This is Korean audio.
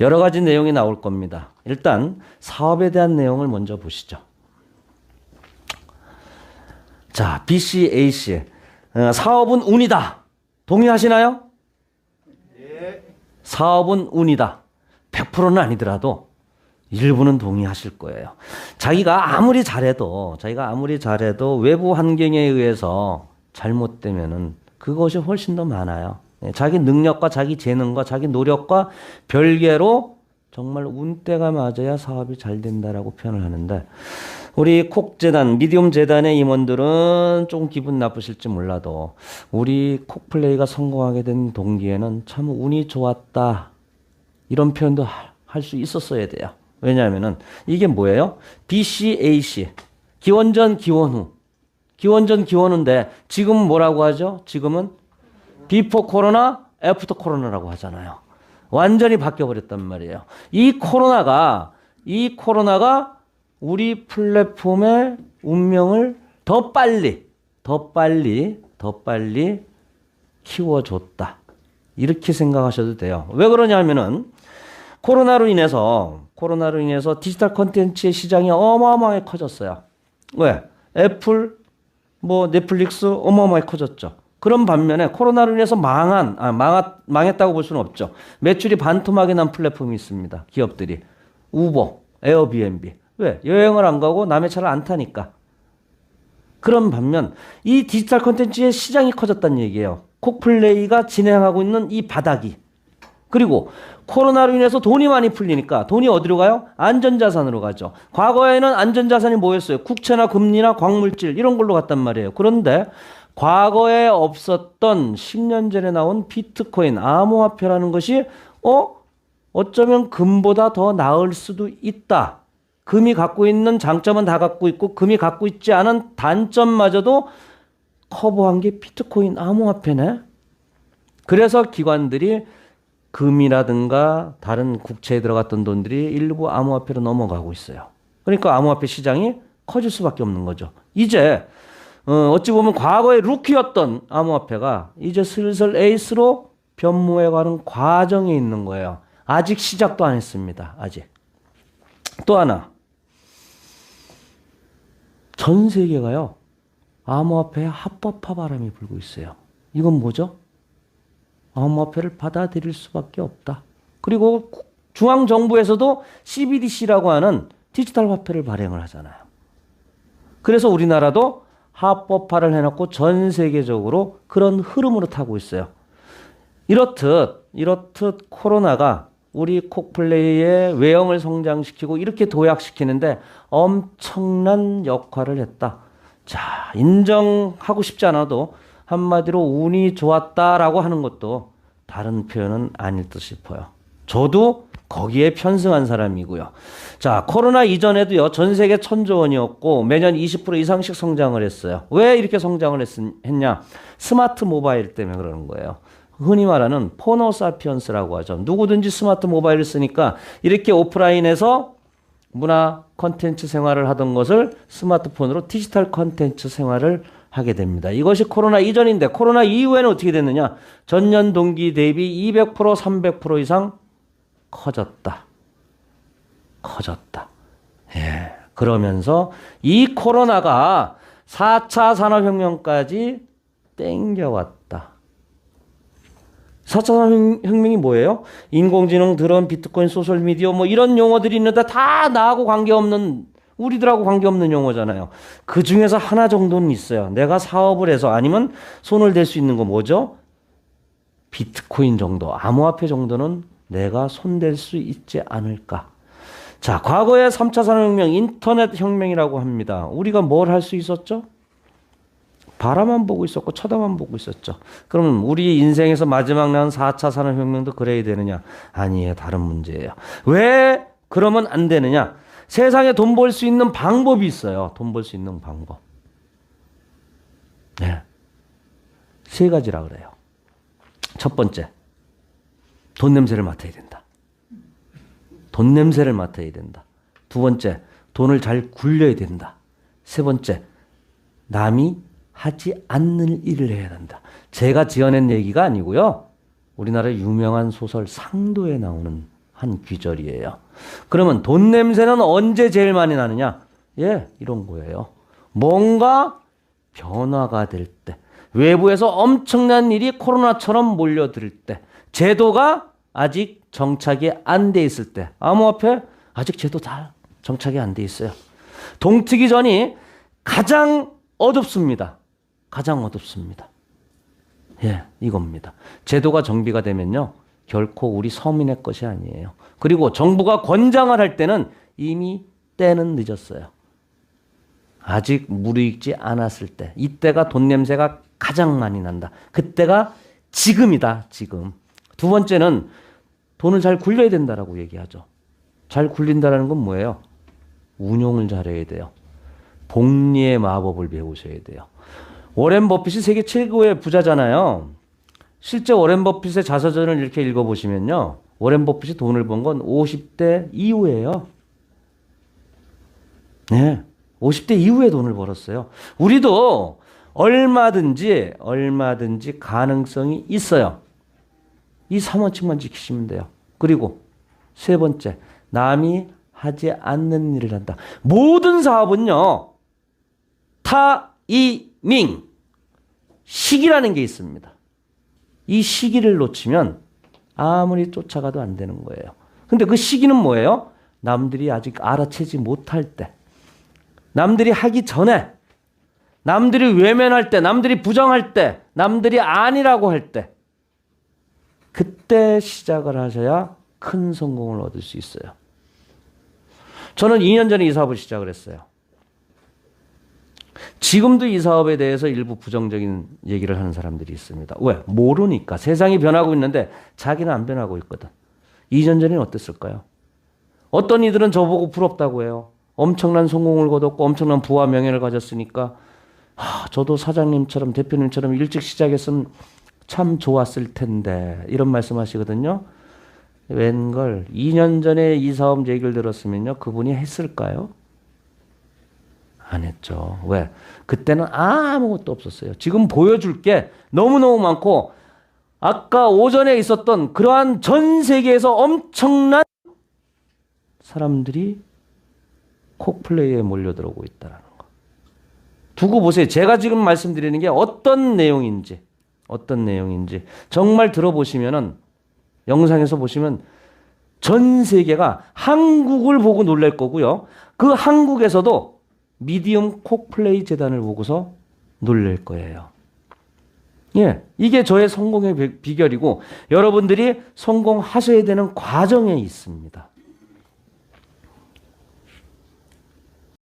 여러 가지 내용이 나올 겁니다. 일단 사업에 대한 내용을 먼저 보시죠. 자, BC, AC. 어, 사업은 운이다. 동의하시나요? 사업은 운이다. 100%는 아니더라도 일부는 동의하실 거예요. 자기가 아무리 잘해도, 자기가 아무리 잘해도 외부 환경에 의해서 잘못되면은 그것이 훨씬 더 많아요. 예, 자기 능력과 자기 재능과 자기 노력과 별개로 정말 운때가 맞아야 사업이 잘 된다라고 표현을 하는데 우리 콕재단, 미디움 재단의 임원들은 조금 기분 나쁘실지 몰라도 우리 콕플레이가 성공하게 된 동기에는 참 운이 좋았다. 이런 표현도 할 수 있었어야 돼요. 왜냐하면은 이게 뭐예요? BC, AC. 기원전, 기원 후. 기원전, 기원 후인데 지금 뭐라고 하죠? 지금은 비포 코로나, 애프터 코로나라고 하잖아요. 완전히 바뀌어버렸단 말이에요. 이 코로나가, 이 코로나가 우리 플랫폼의 운명을 더 빨리, 더 빨리, 더 빨리 키워줬다. 이렇게 생각하셔도 돼요. 왜 그러냐면은 코로나로 인해서, 코로나로 인해서 디지털 콘텐츠의 시장이 어마어마하게 커졌어요. 왜? 애플, 뭐 넷플릭스 어마어마하게 커졌죠. 그런 반면에 코로나로 인해서 망한, 아, 망하, 망했다고 볼 수는 없죠. 매출이 반토막이 난 플랫폼이 있습니다. 기업들이. 우버, 에어비앤비. 왜? 여행을 안 가고 남의 차를 안 타니까. 그런 반면 이 디지털 콘텐츠의 시장이 커졌다는 얘기예요. 콕플레이가 진행하고 있는 이 바닥이. 그리고 코로나로 인해서 돈이 많이 풀리니까 돈이 어디로 가요? 안전자산으로 가죠. 과거에는 안전자산이 뭐였어요? 국채나 금리나 광물질 이런 걸로 갔단 말이에요. 그런데 과거에 없었던 10년 전에 나온 비트코인, 암호화폐라는 것이 어? 어쩌면 금보다 더 나을 수도 있다. 금이 갖고 있는 장점은 다 갖고 있고 금이 갖고 있지 않은 단점마저도 커버한 게 비트코인 암호화폐네. 그래서 기관들이 금이라든가 다른 국채에 들어갔던 돈들이 일부 암호화폐로 넘어가고 있어요. 그러니까 암호화폐 시장이 커질 수밖에 없는 거죠. 이제 어, 어찌 보면 과거에 루키였던 암호화폐가 이제 슬슬 에이스로 변모해가는 과정에 있는 거예요. 아직 시작도 안 했습니다. 아직. 또 하나. 전 세계가요. 암호화폐에 합법화 바람이 불고 있어요. 이건 뭐죠? 암호화폐를 받아들일 수밖에 없다. 그리고 중앙정부에서도 CBDC라고 하는 디지털 화폐를 발행을 하잖아요. 그래서 우리나라도 합법화를 해놓고 전 세계적으로 그런 흐름으로 타고 있어요. 이렇듯, 이렇듯 코로나가 우리 콕플레이의 외형을 성장시키고 이렇게 도약시키는데 엄청난 역할을 했다. 자, 인정하고 싶지 않아도 한마디로 운이 좋았다라고 하는 것도 다른 표현은 아닐 듯 싶어요. 저도 거기에 편승한 사람이고요. 자, 코로나 이전에도요, 전 세계 천조 원이었고, 매년 20% 이상씩 성장을 했어요. 왜 이렇게 성장을 했, 했냐? 스마트 모바일 때문에 그러는 거예요. 흔히 말하는 포노사피언스라고 하죠. 누구든지 스마트 모바일을 쓰니까 이렇게 오프라인에서 문화 컨텐츠 생활을 하던 것을 스마트폰으로 디지털 컨텐츠 생활을 하게 됩니다. 이것이 코로나 이전인데 코로나 이후에는 어떻게 됐느냐? 전년 동기 대비 200% 300% 이상 커졌다. 커졌다. 예. 그러면서 이 코로나가 4차 산업혁명까지 땡겨왔다. 4차 산업혁명이 뭐예요? 인공지능, 드론, 비트코인, 소셜미디어 뭐 이런 용어들이 있는데 다 나하고 관계없는 우리들하고 관계없는 용어잖아요. 그 중에서 하나 정도는 있어요. 내가 사업을 해서 아니면 손을 댈 수 있는 거 뭐죠? 비트코인 정도, 암호화폐 정도는 내가 손댈 수 있지 않을까. 자, 과거의 3차 산업혁명, 인터넷 혁명이라고 합니다. 우리가 뭘 할 수 있었죠? 바라만 보고 있었고 쳐다만 보고 있었죠. 그러면 우리 인생에서 마지막 난 4차 산업혁명도 그래야 되느냐? 아니에요. 다른 문제예요. 왜 그러면 안 되느냐? 세상에 돈 벌 수 있는 방법이 있어요. 돈 벌 수 있는 방법. 네. 세 가지라 그래요. 첫 번째. 돈 냄새를 맡아야 된다. 돈 냄새를 맡아야 된다. 두 번째, 돈을 잘 굴려야 된다. 세 번째, 남이 하지 않는 일을 해야 된다. 제가 지어낸 얘기가 아니고요. 우리나라 유명한 소설 상도에 나오는 한 귀절이에요. 그러면 돈 냄새는 언제 제일 많이 나느냐? 예, 이런 거예요. 뭔가 변화가 될 때, 외부에서 엄청난 일이 코로나처럼 몰려들 때, 제도가 아직 정착이 안 돼 있을 때, 암호화폐 아직 제도 잘 정착이 안 돼 있어요. 동트기 전이 가장 어둡습니다. 가장 어둡습니다. 예, 이겁니다. 제도가 정비가 되면요. 결코 우리 서민의 것이 아니에요. 그리고 정부가 권장을 할 때는 이미 때는 늦었어요. 아직 무르익지 않았을 때. 이때가 돈 냄새가 가장 많이 난다. 그때가 지금이다, 지금. 두 번째는 돈을 잘 굴려야 된다라고 얘기하죠. 잘 굴린다라는 건 뭐예요? 운용을 잘해야 돼요. 복리의 마법을 배우셔야 돼요. 워렌 버핏이 세계 최고의 부자잖아요. 실제 워렌 버핏의 자서전을 이렇게 읽어보시면요. 워렌 버핏이 돈을 번 건 50대 이후에요. 네. 50대 이후에 돈을 벌었어요. 우리도 얼마든지, 얼마든지 가능성이 있어요. 이 3원칙만 지키시면 돼요. 그리고 세 번째, 남이 하지 않는 일을 한다. 모든 사업은요, 타이밍, 시기라는 게 있습니다. 이 시기를 놓치면 아무리 쫓아가도 안 되는 거예요. 근데 그 시기는 뭐예요? 남들이 아직 알아채지 못할 때, 남들이 하기 전에, 남들이 외면할 때, 남들이 부정할 때, 남들이 아니라고 할 때, 그때 시작을 하셔야 큰 성공을 얻을 수 있어요. 저는 2년 전에 이 사업을 시작을 했어요. 지금도 이 사업에 대해서 일부 부정적인 얘기를 하는 사람들이 있습니다. 왜? 모르니까. 세상이 변하고 있는데 자기는 안 변하고 있거든. 2년 전에는 어땠을까요? 어떤 이들은 저보고 부럽다고 해요. 엄청난 성공을 거뒀고 엄청난 부와 명예를 가졌으니까 아, 저도 사장님처럼 대표님처럼 일찍 시작했으면 참 좋았을 텐데 이런 말씀하시거든요. 웬걸 2년 전에 이 사업 얘기를 들었으면요 그분이 했을까요? 안 했죠. 왜? 그때는 아무것도 없었어요. 지금 보여줄 게 너무너무 많고 아까 오전에 있었던 그러한 전 세계에서 엄청난 사람들이 콕플레이에 몰려들어오고 있다는 거. 두고 보세요. 제가 지금 말씀드리는 게 어떤 내용인지 어떤 내용인지 정말 들어보시면은 영상에서 보시면 전 세계가 한국을 보고 놀랄 거고요. 그 한국에서도 미디엄 콕플레이 재단을 보고서 놀랄 거예요. 예, 이게 저의 성공의 비- 비결이고 여러분들이 성공하셔야 되는 과정에 있습니다.